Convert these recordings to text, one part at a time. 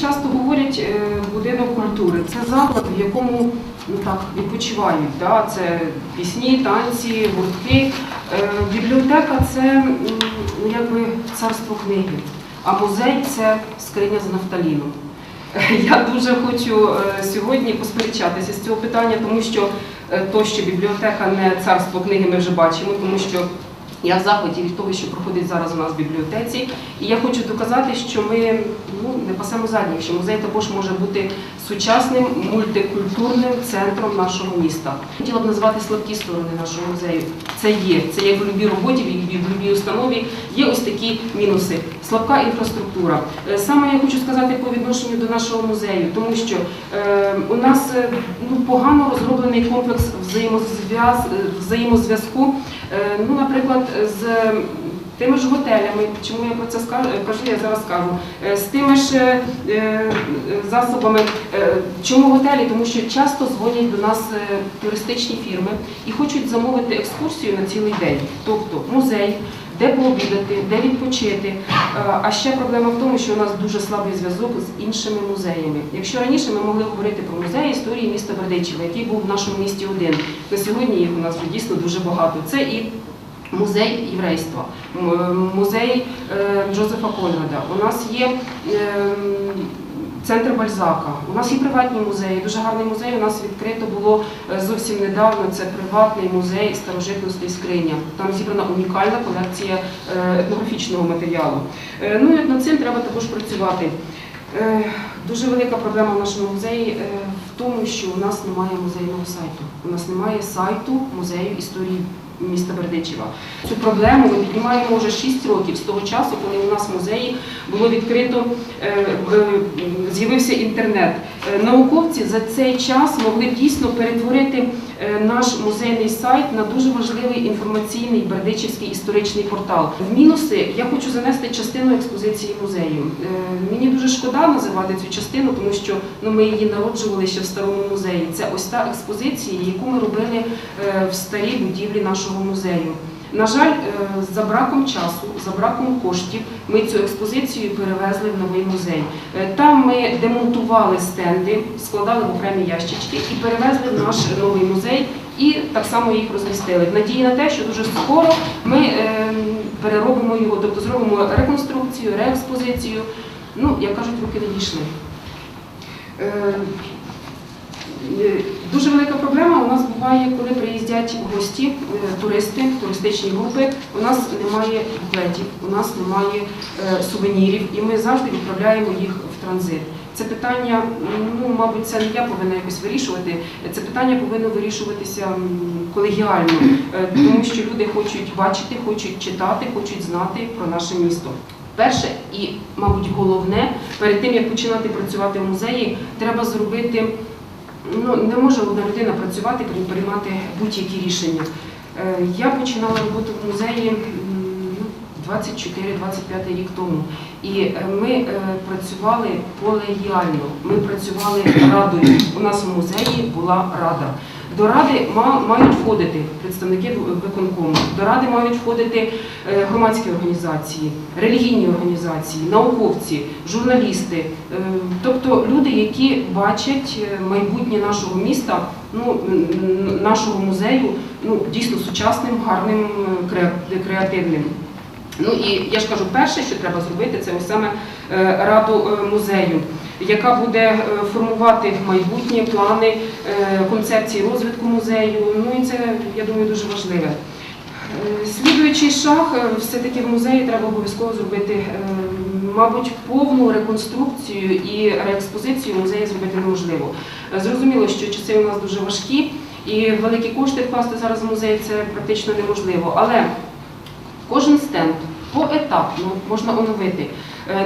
часто говорять е, будинок культури. Це заклад, в якому ну так відпочивають. Да? Це пісні, танці, гуртки. Е, Бібліотека це ну, якби царство книги, а музей це скриня з нафталіном. Я дуже хочу е, сьогодні посперечатися з цього питання, тому що то, що бібліотека не царство книги, ми вже бачимо, тому що я в захваті від того, що проходить зараз у нас в бібліотеці. І я хочу доказати, що ми ну, не пасемо задніх, що музей також може бути сучасним мультикультурним центром нашого міста. Хотіла б назвати слабкі сторони нашого музею. Це є. Це як в любій роботі, в любій установі. Є ось такі мінуси. Слабка інфраструктура. Е, Саме я хочу сказати по відношенню до нашого музею, тому що е, у нас е, ну, погано розроблений комплекс взаємозв'язку. Е, ну, наприклад, з тими ж готелями, чому я про це скажу, кажу, я зараз скажу, Е, з тими ж е, е, засобами. Е, Чому готелі? Тому що часто дзвонять до нас е, туристичні фірми і хочуть замовити екскурсію на цілий день, тобто музей. Де пообідати, де відпочити. Е, А ще проблема в тому, що у нас дуже слабий зв'язок з іншими музеями. Якщо раніше ми могли говорити про музей історії міста Бердичева, який був в нашому місті один, то сьогодні їх у нас дійсно дуже багато. Це і Музей єврейства, музей е, Джозефа Конрада. У нас є е, центр Бальзака, у нас є приватні музеї. Дуже гарний музей. У нас відкрито було е, зовсім недавно. Це приватний музей старожитностей скриня. Там зібрана унікальна колекція е, етнографічного матеріалу. Е, Ну і над цим треба також працювати. Дуже велика проблема в нашому музеї в тому, що у нас немає музейного сайту. У нас немає сайту музею історії міста Бердичева. Цю проблему ми піднімаємо вже 6 років з того часу, коли у нас в музеї було відкрито, е, е, з'явився інтернет. Е, Науковці за цей час могли дійсно перетворити е, наш музейний сайт на дуже важливий інформаційний бердичівський історичний портал. В мінуси я хочу занести частину експозиції музею. Е, Мені дуже шкода називати цю частину, тому що ну, ми її народжували ще в старому музеї. Це ось та експозиція, яку ми робили в старій будівлі нашого музею. На жаль, е, за браком часу, за браком коштів, ми цю експозицію перевезли в новий музей. Е, Там ми демонтували стенди, складали в окремі ящички і перевезли в наш новий музей. І так само їх розмістили. В надії на те, що дуже скоро ми е, переробимо його, тобто зробимо реконструкцію, реекспозицію. Ну, як кажуть, руки не дійшли. Дуже велика проблема буває, коли приїздять гості, е, туристи, туристичні групи. У нас немає буклетів, у нас немає е, сувенірів, і ми завжди відправляємо їх в транзит. Це питання, ну мабуть, це не я повинна якось вирішувати. Це питання повинно вирішуватися колегіально, е, тому що люди хочуть бачити, хочуть читати, хочуть знати про наше місто. Перше і, мабуть, головне, перед тим як починати працювати в музеї, треба зробити ну, не може одна людина працювати, крім приймати будь-які рішення. Е, Я починала роботу в музеї м, ну, 24-25 рік тому. І е, ми е, працювали колегіально, ми працювали радою. У нас в музеї була рада. До ради мають входити представники виконкому, до ради мають входити е, громадські організації, релігійні організації, науковці, журналісти, е, тобто люди, які бачать е, майбутнє нашого міста, ну нашого музею, ну дійсно сучасним, гарним, креативним. Ну і я ж кажу, перше, що треба зробити, це саме раду музею, яка буде е, формувати майбутні плани, е, концепції розвитку музею. Ну і це, я думаю, дуже важливе. Е, Слідуючий шаг, все-таки в музеї треба обов'язково зробити, мабуть, повну реконструкцію і реекспозицію музею зробити неможливо. Зрозуміло, що часи у нас дуже важкі, і великі кошти вкласти зараз в музей це практично неможливо. Але Кожен стенд поетапно можна оновити,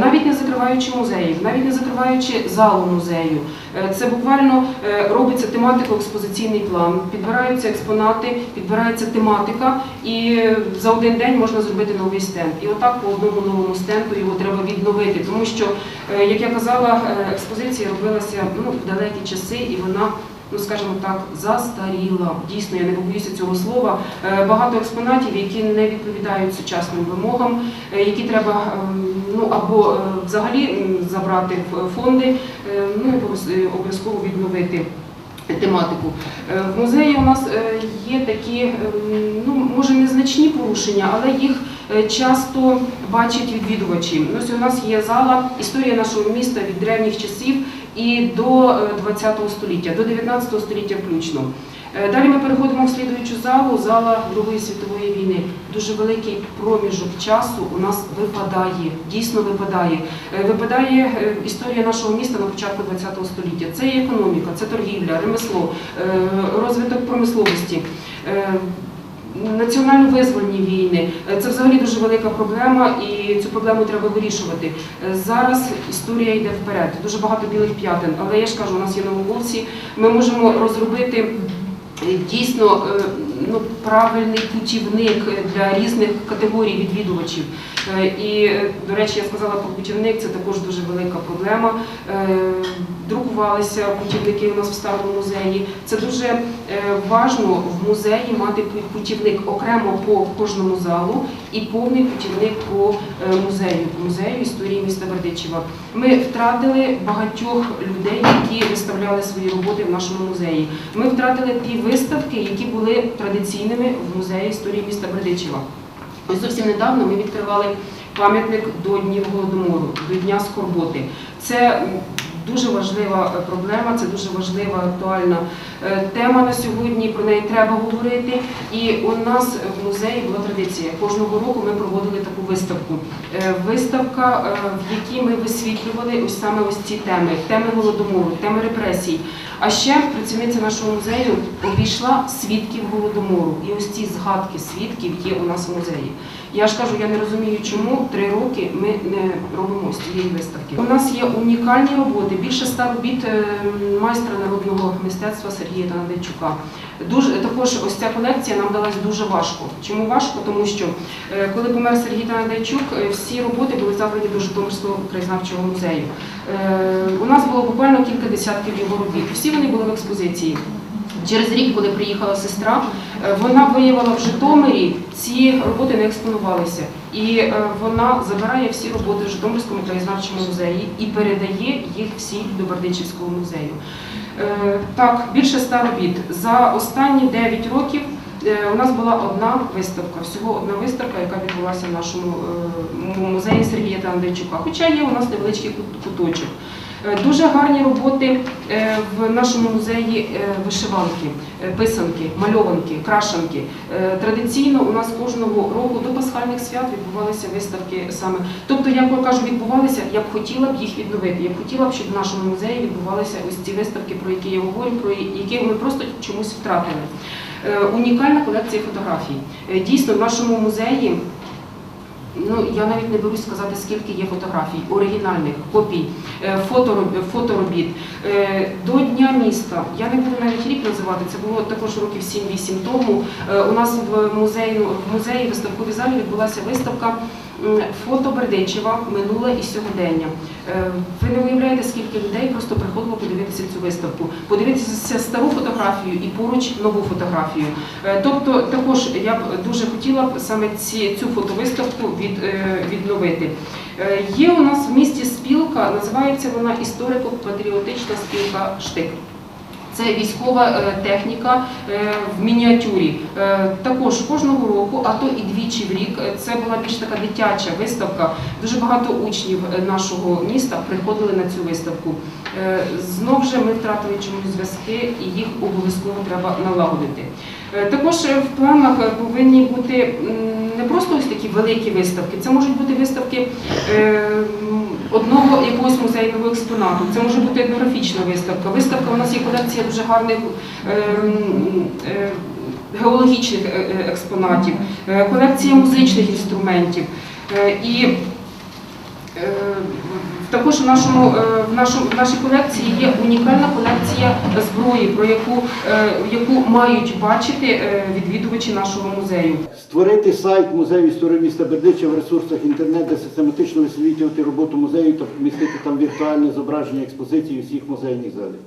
навіть не закриваючи музеїв, навіть не закриваючи залу музею. Е, Це буквально е, робиться тематико-експозиційний план, підбираються експонати, підбирається тематика, і е, за один день можна зробити новий стенд. І отак по одному новому стенду його треба відновити, тому що, е, як я казала, е, експозиція робилася ну, в далекі часи, і вона ну скажімо так, застаріла. Дійсно, я не побоюся цього слова. Е, Багато експонатів, які не відповідають сучасним вимогам, е, які треба ем, ну або е, взагалі забрати в фонди, ну і обов'язково відновити. Тематику в музеї у нас є такі, ем, ну може незначні порушення, але їх часто бачать відвідувачі. Ось у нас є зала історія нашого міста від древніх часів і до е, 20 століття, до 19 століття включно. Е, Далі ми переходимо в слідуючу залу, зала Другої світової війни. Дуже великий проміжок часу у нас випадає, дійсно випадає. Е, Випадає е, історія нашого міста на початку ХХ століття. Це і економіка, це торгівля, ремесло, е, розвиток промисловості. Е, Національно-визвольні війни Е, це взагалі дуже велика проблема, і цю проблему треба вирішувати. Е, Зараз історія йде вперед. Дуже багато білих п'ятин, але я ж кажу, у нас є науковці. Ми можемо розробити е, дійсно ну, правильний путівник для різних категорій відвідувачів. Е, І, е, до речі, я сказала про путівник, це також дуже велика проблема. Е, Друкувалися путівники у нас в старому музеї. Це дуже е, важно в музеї мати путівник окремо по кожному залу і повний путівник по е, музею, по музею історії міста Бердичева. Ми втратили багатьох людей, які виставляли свої роботи в нашому музеї. Ми втратили ті виставки, які були традиційними в музеї історії міста Бердичева. Ось зовсім недавно ми відкривали пам'ятник до Днів Голодомору, до Дня Скорботи. Це дуже важлива е, проблема, це дуже важлива актуальна тема на сьогодні. Про неї треба говорити. І у нас в музеї була традиція. Кожного року ми проводили таку виставку. Е, Виставка, е, в якій ми висвітлювали ось саме ось ці теми: теми голодомору, теми репресій. А ще працівниця нашого музею обійшла свідків голодомору. І ось ці згадки свідків є у нас в музеї. Я ж кажу, я не розумію, чому три роки ми не робимо ось цієї виставки. У нас є унікальні роботи, більше ста робіт е, майстра народного мистецтва Сергія Танадейчука. Дуже також ось ця колекція нам далась дуже важко. Чому важко? Тому що е, коли помер Сергій Танадейчук, е, всі роботи були забрані до Житомирського краєзнавчого музею. Е, У нас було буквально кілька десятків його робіт. Всі вони були в експозиції. Через рік, коли приїхала сестра, вона виявила в Житомирі, ці роботи не експонувалися. І е, вона забирає всі роботи в Житомирському краєзнавчому музеї і передає їх всі до Бердичівського музею. Е, Так, більше ста робіт. За останні 9 років е, у нас була одна виставка, всього одна виставка, яка відбулася в нашому е, музеї Сергія Тандайчука. Хоча є у нас невеличкий куточок. Е, Дуже гарні роботи е, в нашому музеї е, вишиванки, писанки, мальованки, крашанки. Традиційно у нас кожного року до пасхальних свят відбувалися виставки саме. Тобто, як я кажу, відбувалися, я б хотіла б їх відновити. Я б хотіла б, щоб в нашому музеї відбувалися ось ці виставки, про які я говорю, про які ми просто чомусь втратили. Унікальна колекція фотографій. Дійсно, в нашому музеї. Ну, я навіть не берусь сказати, скільки є фотографій, оригінальних, копій, е, фоторобіт. Е, До Дня міста, я не буду навіть рік називати, це було також років 7-8 тому. Е, У нас в музеї, в музеї виставковій залі відбулася виставка фото Бердичева, минуле і сьогодення. Е, Ви не уявляєте, скільки людей просто приходило подивитися цю виставку, подивитися стару фотографію і поруч нову фотографію. Е, Тобто, також я б дуже хотіла б саме ці, цю фотовиставку від, е, відновити. Е, Є у нас в місті спілка, називається вона історико-патріотична спілка Штик. Це військова е, техніка е, в мініатюрі. Е, Також кожного року, а то і двічі в рік, це була більш така дитяча виставка. Дуже багато учнів нашого міста приходили на цю виставку. Знов же ми втратили чомусь зв'язки, і їх обов'язково треба налагодити. Е, Також в планах повинні бути не просто ось такі великі виставки, це можуть бути виставки е, одного якогось музейного експонату. Це може бути етнографічна виставка. Виставка у нас є колекція дуже гарних е, геологічних експонатів, колекція музичних інструментів. І також в нашому в нашому в нашій колекції є унікальна колекція зброї, про яку е, яку мають бачити е, відвідувачі нашого музею. Створити сайт музею історії міста Бердича в ресурсах інтернет, де систематично висвітлювати роботу музею та помістити там віртуальне зображення експозиції усіх музейних залів.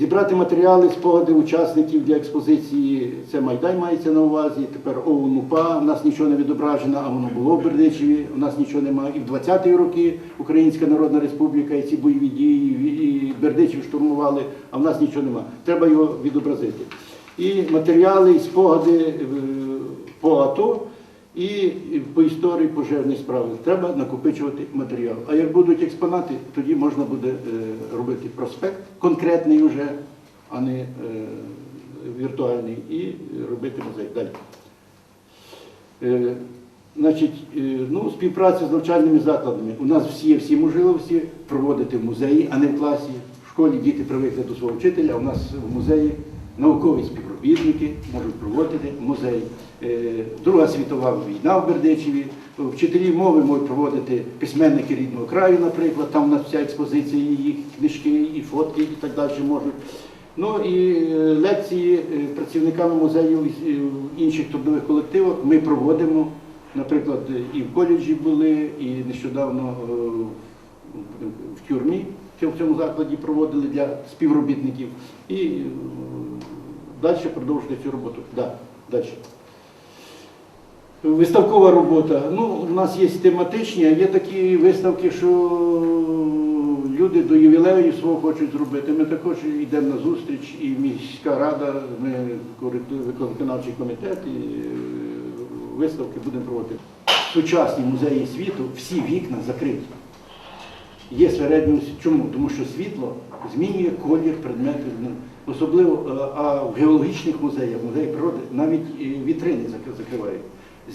Зібрати матеріали, спогади учасників для експозиції. Це Майдан мається на увазі. Тепер ОУН УПА. У нас нічого не відображено, а воно було в Бердичеві. У нас нічого немає. І в 20-ті роки Українська Народна Республіка і ці бойові дії, і Бердичів штурмували, а в нас нічого немає. Треба його відобразити. І матеріали, і спогади е, по АТО. І по історії пожежної справи треба накопичувати матеріал. А як будуть експонати, тоді можна буде е, робити проспект конкретний вже, а не е, віртуальний, і робити музей. Далі. Е, Значить, ну, співпраця з навчальними закладами. У нас всі всі можливості проводити в музеї, а не в класі. В школі діти привикли до свого вчителя, а у нас в музеї наукові співробітники можуть проводити музей. Е, Друга світова війна в Бердичеві. Вчителі мови можуть проводити письменники рідного краю, наприклад. Там у нас вся експозиція, їх книжки, і фотки, і так далі можуть. Ну і е, лекції е, працівниками музею е, інших трудових колективів ми проводимо. Наприклад, і в коледжі були, і нещодавно в тюрмі в цьому закладі проводили для співробітників. І е, далі продовжити цю роботу. Да, далі. Виставкова робота. Ну, у нас є тематичні, а є такі виставки, що люди до ювілею свого хочуть зробити. Ми також йдемо на зустріч, і міська рада, ми виконавчий комітет, і е, виставки будемо проводити. Сучасні музеї світу всі вікна закриті. Є середньо. Чому? Тому що світло змінює колір предметів. Ну, Особливо, е, а в геологічних музеях, музеї природи, навіть е, вітрини закривають.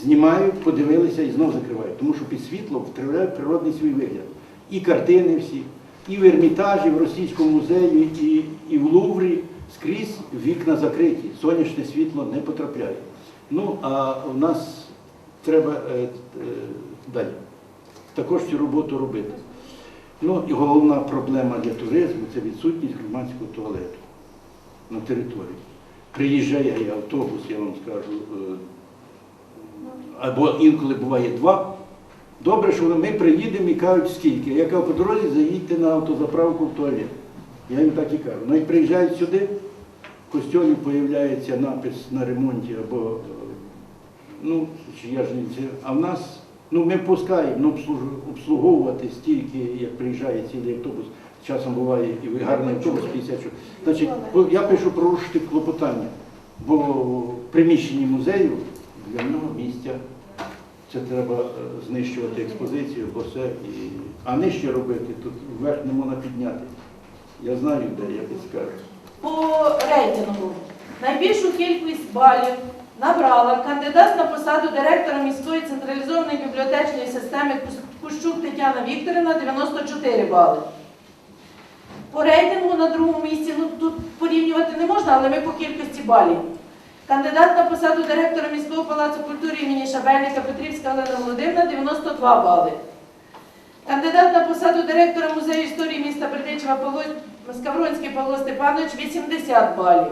Знімають, подивилися і знов закривають. Тому що під світлом втривляють природний свій вигляд. І картини всі, і в Ермітажі, в Російському музеї, і, і в Луврі скрізь вікна закриті, сонячне світло не потрапляє. Ну, а у нас треба е, е, далі також цю роботу робити. Ну і головна проблема для туризму це відсутність громадського туалету на території. Приїжджає автобус, я вам скажу, е, або інколи буває два. Добре, що ми приїдемо і кажуть, скільки. Я кажу, по дорозі заїдьте на автозаправку в туалет. Я їм так і кажу. Ну як приїжджають сюди, в костюмі з'являється напис на ремонті або е, ну, чи я ж не це. А в нас, ну ми пускаємо ну, обслуговувати стільки, як приїжджає цілий автобус. Часом буває і гарний автобус 50 чоловік. Значить, я пишу порушити клопотання, бо в приміщенні музею для нього місця. Це треба е, знищувати експозицію, бо все і. А нижче робити, тут вверх не можна підняти. Я знаю, де я підскажу. По рейтингу найбільшу кількість балів набрала кандидат на посаду директора міської централізованої бібліотечної системи Кущук Тетяна Вікторівна 94 бали. По рейтингу на другому місці, ну тут порівнювати не можна, але ми по кількості балів. Кандидат на посаду директора міського палацу культури імені Шабельника Петрівська Олена Володимирівна 92 бали. Кандидат на посаду директора музею історії міста Бердичева Павло Скавронський Павло Степанович 80 балів.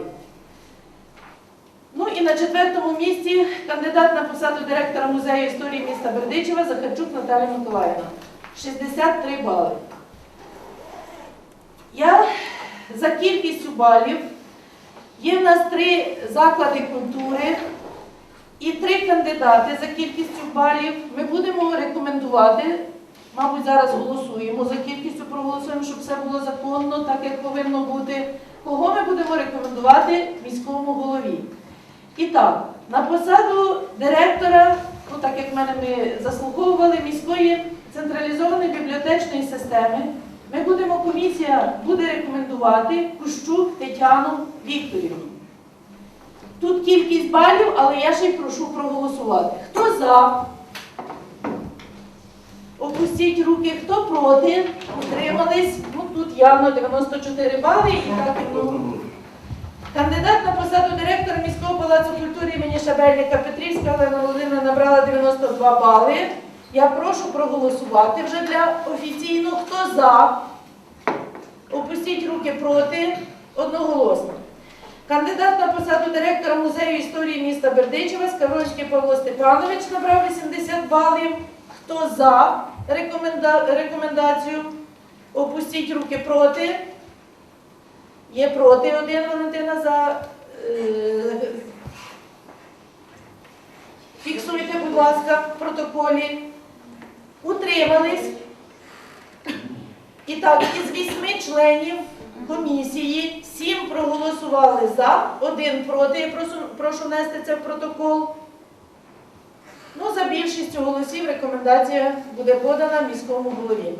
Ну і на четвертому місці кандидат на посаду директора музею історії міста Бердичева Захарчук Наталія Миколаївна 63 бали. Я за кількістю балів є в нас три заклади культури і три кандидати за кількістю балів. Ми будемо рекомендувати, мабуть, зараз голосуємо за кількістю, проголосуємо, щоб все було законно, так як повинно бути. Кого ми будемо рекомендувати міському голові? І так, на посаду директора, ну так як мене ми заслуховували, міської централізованої бібліотечної системи, ми будемо, комісія буде рекомендувати Кущук Тетяну Вікторівну. Тут кількість балів, але я ще й прошу проголосувати. Хто за? Опустіть руки, хто проти? Утримались. Ну тут явно 94 бали і так ну. Кандидат на посаду директора культури Петрівська Олена Володимирівна набрала 92 бали. Я прошу проголосувати вже для офіційно. Хто за? Опустіть руки проти. Одноголосно. Кандидат на посаду директора музею історії міста Бердичева Скавронський Павло Степанович набрав 80 балів. Хто за рекоменда- рекомендацію? Опустіть руки проти. Є проти один Валентина за. е, Фіксуйте, будь ласка, в протоколі. Утримались. І так, із вісьми членів комісії сім проголосували за, один проти. Я прошу, прошу внести це в протокол. Ну, за більшістю голосів рекомендація буде подана міському голові.